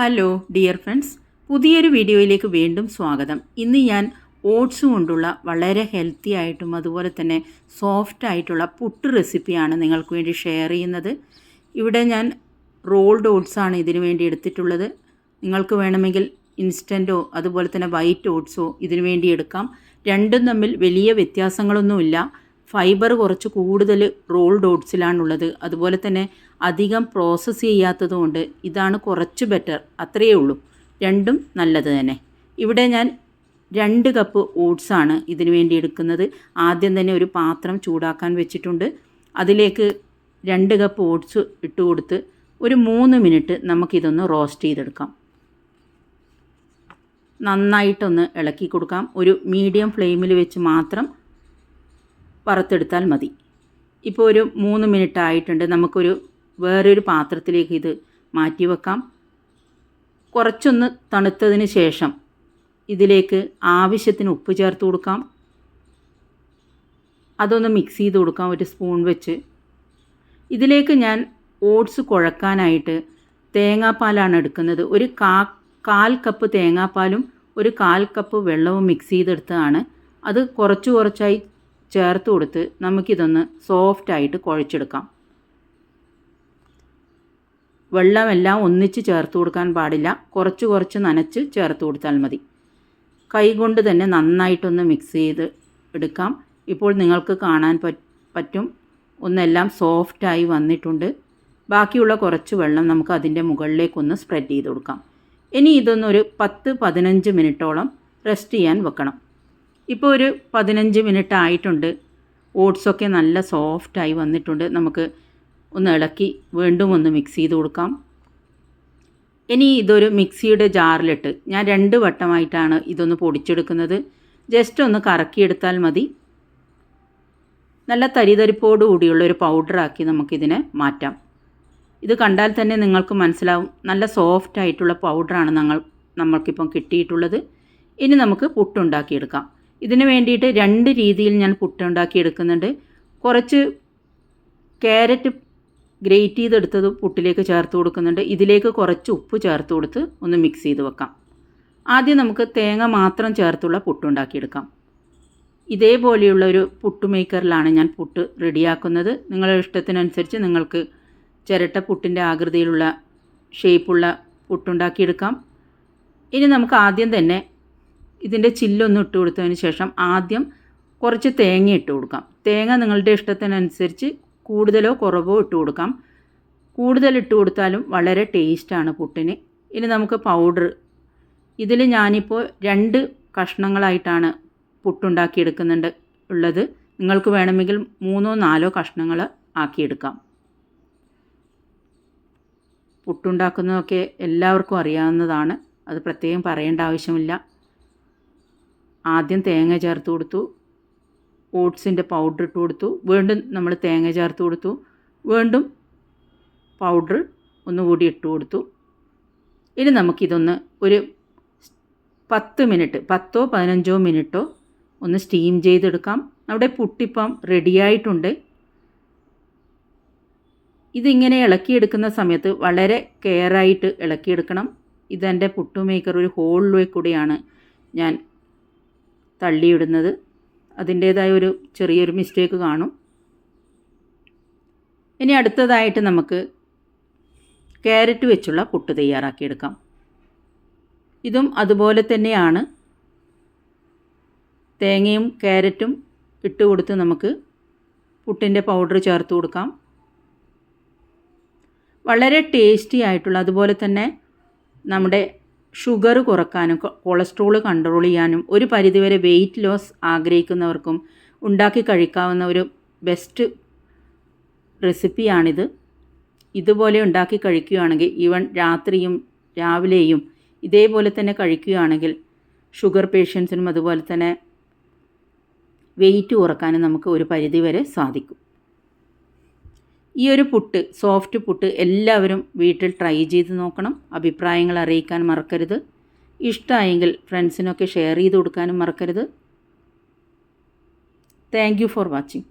Hello dear friends പുതിയൊരു വീഡിയോയിലേക്ക് വീണ്ടും സ്വാഗതം. ഇന്ന് ഞാൻ ഓട്സ് കൊണ്ടുള്ള വളരെ ഹെൽത്തി ആയിട്ടും അതുപോലെ തന്നെ സോഫ്റ്റ് ആയിട്ടുള്ള പുട്ട് റെസിപ്പിയാണ് നിങ്ങൾക്ക് വേണ്ടി ഷെയർ ചെയ്യുന്നത്. ഇവിടെ ഞാൻ റോൾഡ് ഓട്സ് ആണ് ഇതിനു വേണ്ടി എടുത്തിട്ടുള്ളത്. നിങ്ങൾക്ക് വേണമെങ്കിൽ ഇൻസ്റ്റന്റോ അതുപോലെ തന്നെ വൈറ്റ് ഓട്സോ ഇതിനു വേണ്ടി എടുക്കാം. രണ്ടും തമ്മിൽ വലിയ വ്യത്യാസങ്ങളൊന്നുമില്ല. ഫൈബർ കുറച്ച് കൂടുതൽ റോൾഡ് ഓട്സിലാണുള്ളത് അതുപോലെ തന്നെ അധികം പ്രോസസ്സ് ചെയ്യാത്തതുകൊണ്ട് ഇതാണ് കുറച്ച് ബെറ്റർ അത്രയേ ഉള്ളൂ. രണ്ടും നല്ലത് തന്നെ. ഇവിടെ ഞാൻ രണ്ട് കപ്പ് ഓട്സാണ് ഇതിനു വേണ്ടി എടുക്കുന്നത്. ആദ്യം തന്നെ ഒരു പാത്രം ചൂടാക്കാൻ വെച്ചിട്ടുണ്ട്. അതിലേക്ക് രണ്ട് കപ്പ് ഓട്സ് ഇട്ട് കൊടുത്ത് ഒരു മൂന്ന് മിനിറ്റ് നമുക്കിതൊന്ന് റോസ്റ്റ് ചെയ്തെടുക്കാം. നന്നായിട്ടൊന്ന് ഇളക്കി കൊടുക്കാം. ഒരു മീഡിയം ഫ്ലെയിമിൽ വെച്ച് മാത്രം വറുത്തെടുത്താൽ മതി. ഇപ്പോൾ ഒരു മൂന്ന് മിനിറ്റ് ആയിട്ടുണ്ട്. നമുക്കൊരു വേറൊരു പാത്രത്തിലേക്ക് ഇത് മാറ്റി വെക്കാം. കുറച്ചൊന്ന് തണുത്തതിന് ശേഷം ഇതിലേക്ക് ആവശ്യത്തിന് ഉപ്പ് ചേർത്ത് കൊടുക്കാം. അതൊന്ന് മിക്സ് ചെയ്ത് കൊടുക്കാം ഒരു സ്പൂൺ വെച്ച്. ഇതിലേക്ക് ഞാൻ ഓട്സ് കുഴക്കാനായിട്ട് തേങ്ങാപ്പാലാണ് എടുക്കുന്നത്. ഒരു കാ കാൽ കപ്പ് തേങ്ങാപ്പാലും ഒരു കാൽ കപ്പ് വെള്ളവും മിക്സ് ചെയ്തെടുത്തതാണ്. അത് കുറച്ച് കുറച്ചായി ചേർത്ത് കൊടുത്ത് നമുക്കിതൊന്ന് സോഫ്റ്റായിട്ട് കുഴച്ചെടുക്കാം. വെള്ളമെല്ലാം ഒന്നിച്ച് ചേർത്ത് കൊടുക്കാൻ പാടില്ല. കുറച്ച് കുറച്ച് നനച്ച് ചേർത്ത് കൊടുത്താൽ മതി. കൈകൊണ്ട് തന്നെ നന്നായിട്ടൊന്ന് മിക്സ് ചെയ്ത് എടുക്കാം. ഇപ്പോൾ നിങ്ങൾക്ക് കാണാൻ പറ്റും. ഒന്നെല്ലാം സോഫ്റ്റായി വന്നിട്ടുണ്ട്. ബാക്കിയുള്ള കുറച്ച് വെള്ളം നമുക്ക് അതിന്റെ മുകളിലേക്കൊന്ന് സ്പ്രെഡ് ചെയ്ത് കൊടുക്കാം. ഇനി ഇതൊന്നൊരു പത്ത് പതിനഞ്ച് മിനിറ്റോളം റെസ്റ്റ് ചെയ്യാൻ വെക്കണം. ഇപ്പോൾ ഒരു പതിനഞ്ച് മിനിറ്റ് ആയിട്ടുണ്ട്. ഓട്സൊക്കെ നല്ല സോഫ്റ്റായി വന്നിട്ടുണ്ട്. നമുക്ക് ഒന്ന് ഇളക്കി വീണ്ടും ഒന്ന് മിക്സ് ചെയ്ത് കൊടുക്കാം. ഇനി ഇതൊരു മിക്സിയുടെ ജാറിലിട്ട് ഞാൻ രണ്ട് വട്ടമായിട്ടാണ് ഇതൊന്ന് പൊടിച്ചെടുക്കുന്നത്. ജസ്റ്റ് ഒന്ന് കറക്കിയെടുത്താൽ മതി. നല്ല തരിതരിപ്പോട് കൂടിയുള്ള ഒരു പൗഡറാക്കി നമുക്കിതിനെ മാറ്റാം. ഇത് കണ്ടാൽ തന്നെ നിങ്ങൾക്ക് മനസ്സിലാവും നല്ല സോഫ്റ്റ് ആയിട്ടുള്ള പൗഡറാണ് ഞങ്ങൾ നമ്മൾക്കിപ്പം കിട്ടിയിട്ടുള്ളത്. ഇനി നമുക്ക് പുട്ടുണ്ടാക്കിയെടുക്കാം. ഇതിന് വേണ്ടിയിട്ട് രണ്ട് രീതിയിൽ ഞാൻ പുട്ടുണ്ടാക്കിയെടുക്കുന്നുണ്ട്. കുറച്ച് ക്യാരറ്റ് ഗ്രേറ്റ് ചെയ്തെടുത്തത് പുട്ടിലേക്ക് ചേർത്ത് കൊടുക്കുന്നുണ്ട്. ഇതിലേക്ക് കുറച്ച് ഉപ്പ് ചേർത്ത് കൊടുത്ത് ഒന്ന് മിക്സ് ചെയ്ത് വെക്കാം. ആദ്യം നമുക്ക് തേങ്ങ മാത്രം ചേർത്തുള്ള പുട്ടുണ്ടാക്കിയെടുക്കാം ഇതേപോലെയുള്ള ഒരു പുട്ട് മേക്കറിലാണ് ഞാൻ പുട്ട് റെഡിയാക്കുന്നത്. നിങ്ങളുടെ ഇഷ്ടത്തിനനുസരിച്ച് നിങ്ങൾക്ക് ചിരട്ട പുട്ടിന്റെ ആകൃതിയിലുള്ള ഷേപ്പുള്ള പുട്ടുണ്ടാക്കിയെടുക്കാം. ഇനി നമുക്ക് ആദ്യം തന്നെ ഇതിന്റെ ചില്ലൊന്ന് ഇട്ട് കൊടുത്തതിന് ശേഷം ആദ്യം കുറച്ച് തേങ്ങ ഇട്ട് കൊടുക്കാം. തേങ്ങ നിങ്ങളുടെ ഇഷ്ടത്തിനനുസരിച്ച് കൂടുതലോ കുറവോ ഇട്ട് കൊടുക്കാം. കൂടുതൽ ഇട്ട് കൊടുത്താലും വളരെ ടേസ്റ്റാണ് പുട്ടിന്. ഇനി നമുക്ക് പൗഡർ ഇതിൽ ഞാനിപ്പോൾ രണ്ട് കഷ്ണങ്ങളായിട്ടാണ് പുട്ടുണ്ടാക്കിയെടുക്കുന്നുണ്ട് ഉള്ളത്. നിങ്ങൾക്ക് വേണമെങ്കിൽ മൂന്നോ നാലോ കഷ്ണങ്ങൾ ആക്കിയെടുക്കാം. പുട്ടുണ്ടാക്കുന്നതൊക്കെ എല്ലാവർക്കും അറിയാവുന്നതാണ്. അത് പ്രത്യേകം പറയേണ്ട ആവശ്യമില്ല. ആദ്യം തേങ്ങ ചേർത്ത് കൊടുത്തു. ഓട്സിന്റെ പൗഡർ ഇട്ട് കൊടുത്തു. വീണ്ടും നമ്മൾ തേങ്ങ ചേർത്ത് കൊടുത്തു. വീണ്ടും പൗഡർ ഒന്നുകൂടി ഇട്ട് കൊടുത്തു. ഇനി നമുക്കിതൊന്ന് ഒരു പത്ത് മിനിറ്റ് പത്തോ പതിനഞ്ചോ മിനിറ്റോ ഒന്ന് സ്റ്റീം ചെയ്തെടുക്കാം. നമ്മുടെ പുട്ടിപ്പം റെഡിയായിട്ടുണ്ട് ഇതിങ്ങനെ ഇളക്കിയെടുക്കുന്ന സമയത്ത് വളരെ കെയറായിട്ട് ഇളക്കിയെടുക്കണം. ഇതെന്റെ പുട്ടുമേക്കർ ഒരു ഹോളിലൂടെ കൂടിയാണ് ഞാൻ തള്ളിയിടുന്നത്. അതിന്റേതായ ഒരു ചെറിയൊരു മിസ്റ്റേക്ക് കാണും. ഇനി അടുത്തതായിട്ട് നമുക്ക് ക്യാരറ്റ് വെച്ചുള്ള പുട്ട് തയ്യാറാക്കിയെടുക്കാം. ഇതും അതുപോലെ തന്നെയാണ്. തേങ്ങയും ക്യാരറ്റും ഇട്ട് കൊടുത്ത് നമുക്ക് പുട്ടിന്റെ പൗഡർ ചേർത്ത് കൊടുക്കാം. വളരെ ടേസ്റ്റി ആയിട്ടുള്ള അതുപോലെ തന്നെ നമ്മുടെ ഷുഗർ കുറക്കാനും കൊളസ്ട്രോൾ കൺട്രോൾ ചെയ്യാനും ഒരു പരിധിവരെ വെയിറ്റ് ലോസ് ആഗ്രഹിക്കുന്നവർക്കും ഉണ്ടാക്കി കഴിക്കാവുന്ന ഒരു ബെസ്റ്റ് റെസിപ്പിയാണിത് ഇതുപോലെ ഉണ്ടാക്കി കഴിക്കുകയാണെങ്കിൽ ഈവൻ രാത്രിയും രാവിലെയും ഇതേപോലെ തന്നെ കഴിക്കുകയാണെങ്കിൽ ഷുഗർ പേഷ്യൻസിനും അതുപോലെ തന്നെ വെയിറ്റ് കുറക്കാനും നമുക്ക് ഒരു പരിധിവരെ സാധിക്കും. ഈ ഒരു പുട്ട് സോഫ്റ്റ് പുട്ട് എല്ലാവരും വീട്ടിൽ ട്രൈ ചെയ്ത് നോക്കണം. അഭിപ്രായങ്ങൾ അറിയിക്കാൻ മറക്കരുത്. ഇഷ്ടമായെങ്കിൽ ഫ്രണ്ട്സിനൊക്കെ ഷെയർ ചെയ്ത് കൊടുക്കാനും മറക്കരുത്. Thank for watching